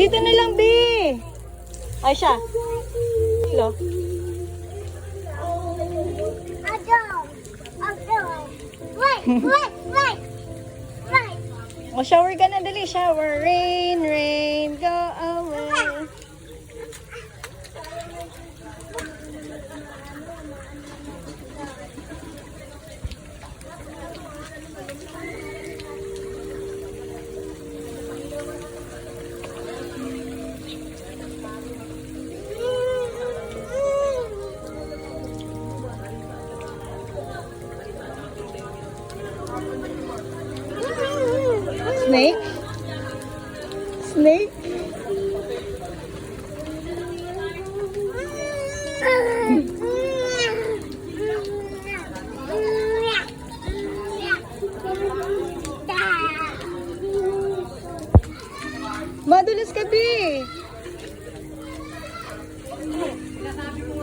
Dito na lang, B. Ay, siya. Hello. Wait, wait, wait, wait. O, shower ka na, dali. Shower. Rain, Snake? Snake? Madulas ka, Bi! Sinasabi ko.